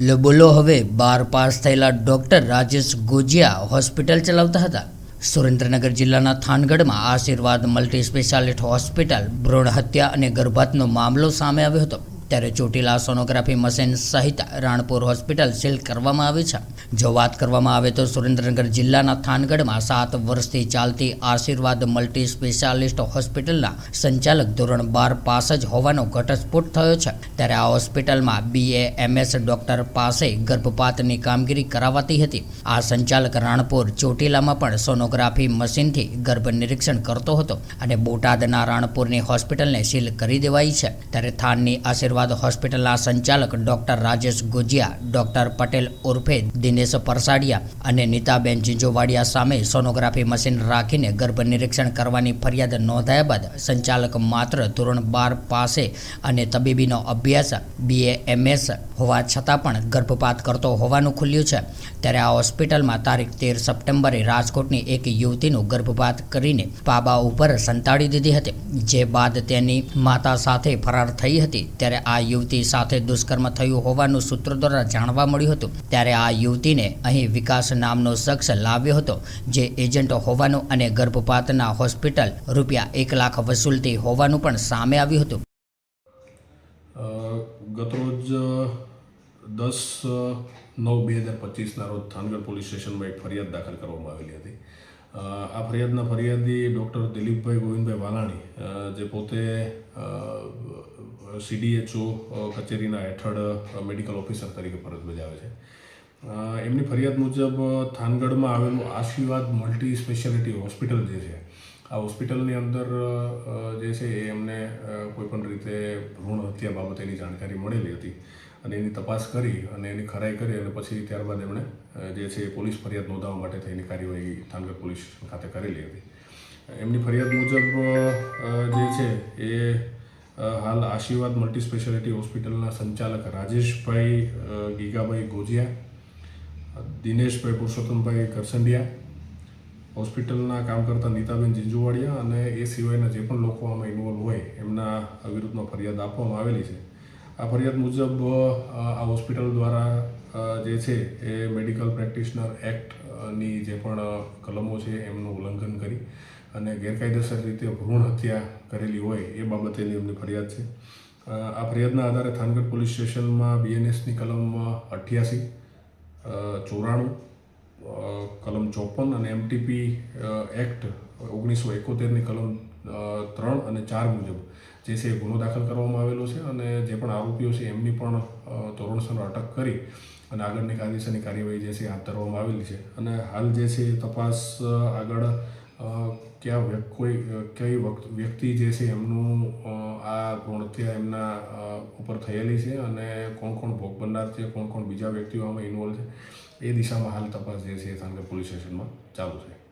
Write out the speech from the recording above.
લો બોલો, હવે બાર પાસ થયેલા ડૉક્ટર રાજેશ ગોજિયા હોસ્પિટલ ચલાવતા હતા. સુરેન્દ્રનગર જિલ્લાના થાનગઢમાં આશીર્વાદ મલ્ટી સ્પેશિયાલિટી હોસ્પિટલ, ભ્રૂણ હત્યા અને ગર્ભપાતનો મામલો સામે આવ્યો હતો. ત્યારે ચોટીલા સોનોગ્રાફી મશીન સહિત રાણપુર હોસ્પિટલ સીલ કરવામાં આવી છે. જો વાત કરવામાં આવે તો સુરેન્દ્રનગર જિલ્લાના થાનગઢમાં સાત વર્ષથી ચાલતી આશીર્વાદ મલ્ટી સ્પેશિયાલિસ્ટ હોસ્પિટલના સંચાલક ધોરણ બાર પાસ જ હોવાનો ઘટસ્ફોટ થયો છે. ત્યારે આ હોસ્પિટલમાં બીએ એમએસ ડોક્ટર પાસે ગર્ભપાતની કામગીરી કરાવાતી હતી. આ સંચાલક રાણપુર ચોટીલામાં પણ સોનોગ્રાફી મશીનથી ગર્ભ નિરીક્ષણ કરતો હતો અને બોટાદના રાણપુરની હોસ્પિટલને સીલ કરી દેવાઈ છે. ત્યારે થાનની આશીર્વાદ હોસ્પિટલના સંચાલક ડોક્ટર રાજેશ ગુજિયા, ડોક્ટર પટેલ ઉર્ફે દિનેશ પરસાડિયા અને નીતાબેન જીંજોવાડિયા સામે સોનોગ્રાફી મશીન રાખીને ગર્ભ નિરીક્ષણ કરવાની ફરિયાદ નોંધાયા બાદ સંચાલક માત્ર ધોરણ બાર પાસે અને તબીબીનો અભ્યાસ બીએ એમએસ હોવા છતાં પણ ગર્ભપાત કરતો હોવાનું ખુલ્યું છે. ત્યારે આ હોસ્પિટલમાં તારીખ તેર સપ્ટેમ્બરે રાજકોટની એક યુવતીનું ગર્ભપાત કરીને પાબા ઉપર સંતાડી દીધી હતી. જે બાદ તેની માતા સાથે ફરાર થઈ હતી. ત્યારે આ યુવતી સાથે દુષ્કર્મ થયું હોવાનું સૂત્રો દ્વારા જાણવા મળ્યું હતું. ત્યારે આ યુવતીને અહીં વિકાસ નામનો શખ્સ લાવ્યો હતો, જે એજન્ટ હોવાનું અને ગર્ભપાતના હોસ્પિટલ રૂપિયા એક લાખ વસૂલતી હોવાનું પણ સામે આવ્યું હતું. ગતરોજ દસ નવ બે હજાર પચીસના રોજ થાનગઢ પોલીસ સ્ટેશનમાં એક ફરિયાદ દાખલ કરવામાં આવેલી હતી. આ ફરિયાદના ફરિયાદી ડૉક્ટર દિલીપભાઈ ગોવિંદભાઈ વાલાણી જે પોતે સીડીએચઓ કચેરીના હેઠળ મેડિકલ ઓફિસર તરીકે ફરજ બજાવે છે. એમની ફરિયાદ મુજબ થાનગઢમાં આવેલું આશીર્વાદ મલ્ટી સ્પેશિયાલિટી હોસ્પિટલ જે છે, આ હોસ્પિટલની અંદર જે છે એ એમને કોઈપણ રીતે ભ્રૂણ હત્યા બાબતેની જાણકારી મળેલી હતી. અને એની તપાસ કરી અને એની ખરાઈ કરી અને પછી ત્યારબાદ એમણે જે છે એ પોલીસ ફરિયાદ નોંધાવવા માટે થઈને કાર્યવાહી થાનગર પોલીસ ખાતે કરેલી હતી. એમની ફરિયાદ મુજબ જે છે એ હાલ આશીર્વાદ મલ્ટી સ્પેશિયાલિટી હોસ્પિટલના સંચાલક રાજેશભાઈ ગીગાભાઈ ગોજિયા, દિનેશભાઈ પુરુષોત્તમભાઈ કરસંડિયા, હોસ્પિટલના કામ કરતા નીતાબેન જીંજુવાડિયા અને એ સિવાયના જે પણ લોકો આમાં ઇન્વોલ્વ હોય, એમના વિરુદ્ધમાં ફરિયાદ આપવામાં આવેલી છે. આ ફરિયાદ મુજબ આ હોસ્પિટલ દ્વારા જે છે એ મેડિકલ પ્રેક્ટિશનર એક્ટની જે પણ કલમો છે એમનું ઉલ્લંઘન કરી અને ગેરકાયદેસર રીતે ભ્રૂણ હત્યા કરેલી હોય એ બાબતેની એમની ફરિયાદ છે. આ ફરિયાદના આધારે થાનગઢ પોલીસ સ્ટેશનમાં બીએનએસની કલમ અઠ્યાસી ચોરાણું કલમ ચોપન અને એમટીપી એક્ટ ઓગણીસો એકોતેરની કલમ ત્રણ અને ચાર મુજબ જે છે ગુનો દાખલ કરવામાં આવેલો છે અને જે પણ આરોપીઓ છે એમની પણ ધોરણસર અટક કરી અને આગળની કાયદેસરની કાર્યવાહી જે છે હાથ ધરવામાં આવેલી છે. અને હાલ જે છે તપાસ આગળ કયા કોઈ કઈ વ્યક્તિ જે છે એમનું આ ગુણત્યા એમના ઉપર થયેલી છે અને કોણ કોણ ભોગ બનનાર છે, કોણ કોણ બીજા વ્યક્તિઓ આમાં ઇન્વોલ્વ છે, એ દિશામાં હાલ તપાસ જે છે એ થાનગઢ પોલીસ સ્ટેશનમાં ચાલુ છે.